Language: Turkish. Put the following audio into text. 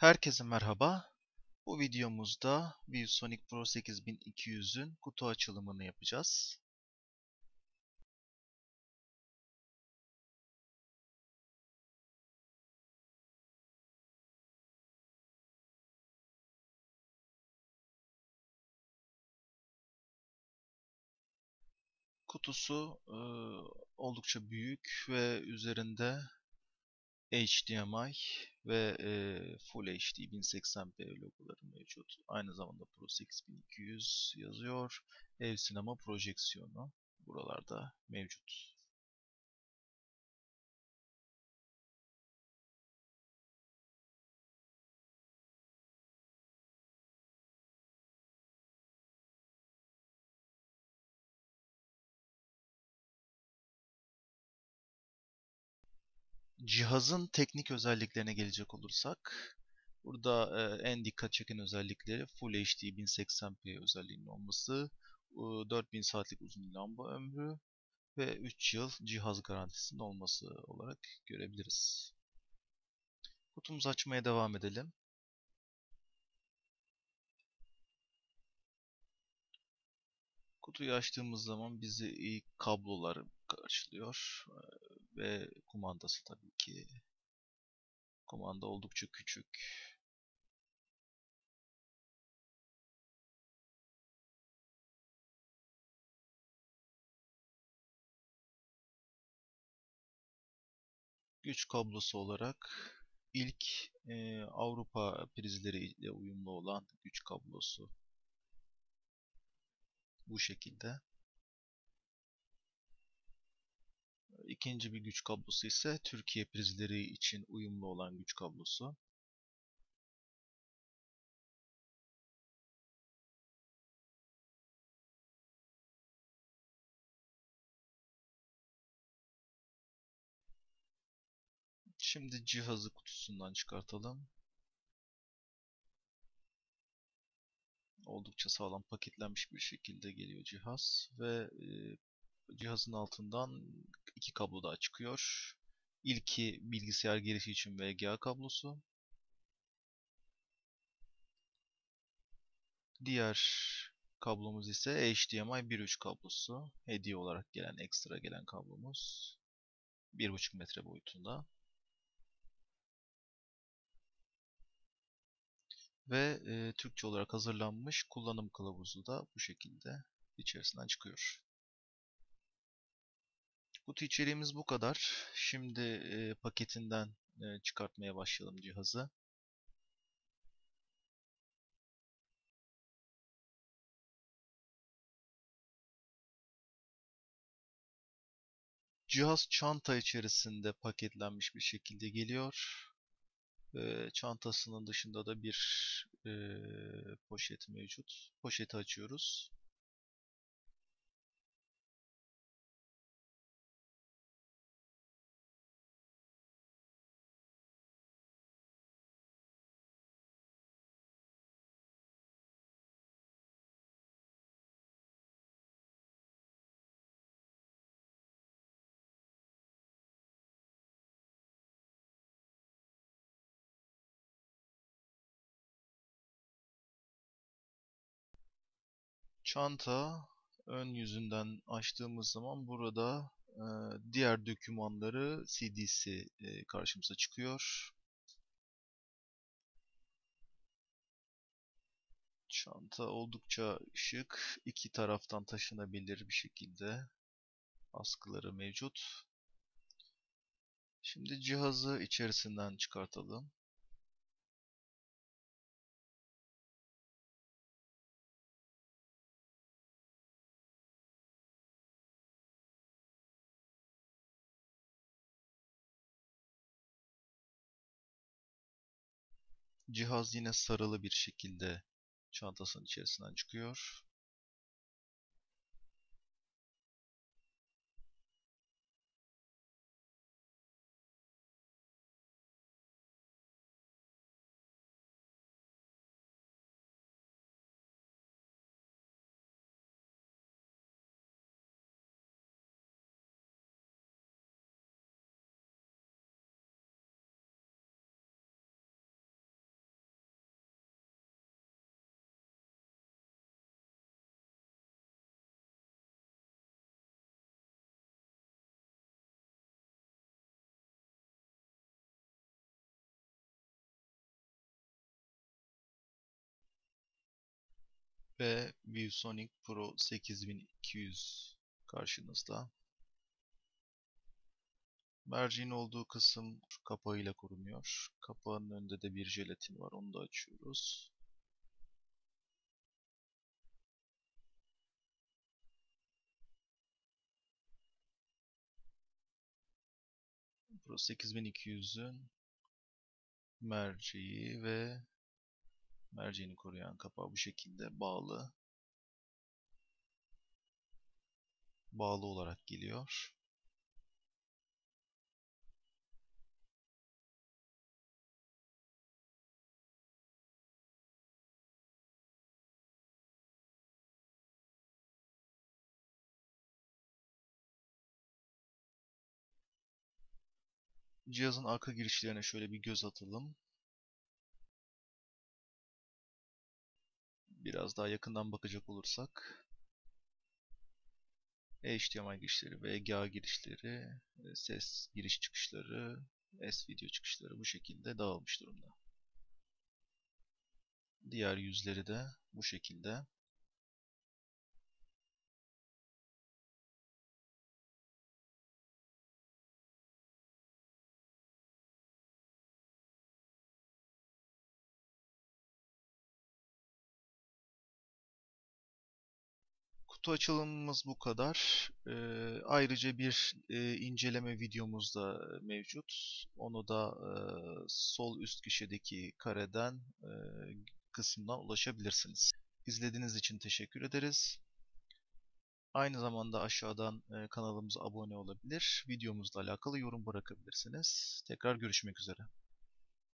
Herkese merhaba. Bu videomuzda ViewSonic Pro 8200'ün kutu açılımını yapacağız. Kutusu e, oldukça büyük ve üzerinde HDMI ve e, Full HD 1080p logoları mevcut. Aynı zamanda Pro 8200 yazıyor. Ev sinema projeksiyonu buralarda mevcut. Cihazın teknik özelliklerine gelecek olursak, burada e, en dikkat çeken özellikleri Full HD 1080p özelliğinin olması, e, 4000 saatlik uzun lamba ömrü ve 3 yıl cihaz garantisinin olması olarak görebiliriz. Kutumuzu açmaya devam edelim. Kutuyu açtığımız zaman bizi kablolar karşılıyor ve kumandası tabii ki. Kumanda oldukça küçük. Güç kablosu olarak ilk e, Avrupa prizleri ile uyumlu olan güç kablosu bu şekilde. İkinci bir güç kablosu ise Türkiye prizleri için uyumlu olan güç kablosu. Şimdi cihazı kutusundan çıkartalım. Oldukça sağlam paketlenmiş bir şekilde geliyor cihaz ve cihazın altından iki kablo daha çıkıyor. İlki bilgisayar girişi için VGA kablosu. Diğer kablomuz ise HDMI 1.3 kablosu. Hediye olarak gelen, ekstra gelen kablomuz. 1.5 metre boyutunda. Ve e, Türkçe olarak hazırlanmış kullanım kılavuzu da bu şekilde içerisinden çıkıyor. Kutu içeriğimiz bu kadar. Şimdi e, paketinden e, çıkartmaya başlayalım cihazı. Cihaz çanta içerisinde paketlenmiş bir şekilde geliyor. E, çantasının dışında da bir e, poşet mevcut. Poşeti açıyoruz. Çanta ön yüzünden açtığımız zaman burada e, diğer dokümanları CD'si e, karşımıza çıkıyor. Çanta oldukça şık. iki taraftan taşınabilir bir şekilde askıları mevcut. Şimdi cihazı içerisinden çıkartalım. Cihaz yine sarılı bir şekilde çantasının içerisinden çıkıyor. Ve ViewSonic Pro 8200 karşınızda. Merceğin olduğu kısım kapağıyla korunuyor. Kapağın önünde de bir jelatin var. Onu da açıyoruz. Pro 8200'ün merceği ve merceğini koruyan kapağı bu şekilde bağlı. Bağlı olarak geliyor. Cihazın arka girişlerine şöyle bir göz atalım. Biraz daha yakından bakacak olursak HDMI girişleri, VGA girişleri, e, ses giriş çıkışları, S video çıkışları bu şekilde dağılmış durumda. Diğer yüzleri de bu şekilde. Kutu açılımımız bu kadar. Ee, ayrıca bir e, inceleme videomuz da mevcut. Onu da e, sol üst köşedeki kareden e, kısımdan ulaşabilirsiniz. İzlediğiniz için teşekkür ederiz. Aynı zamanda aşağıdan e, kanalımıza abone olabilir, videomuzla alakalı yorum bırakabilirsiniz. Tekrar görüşmek üzere.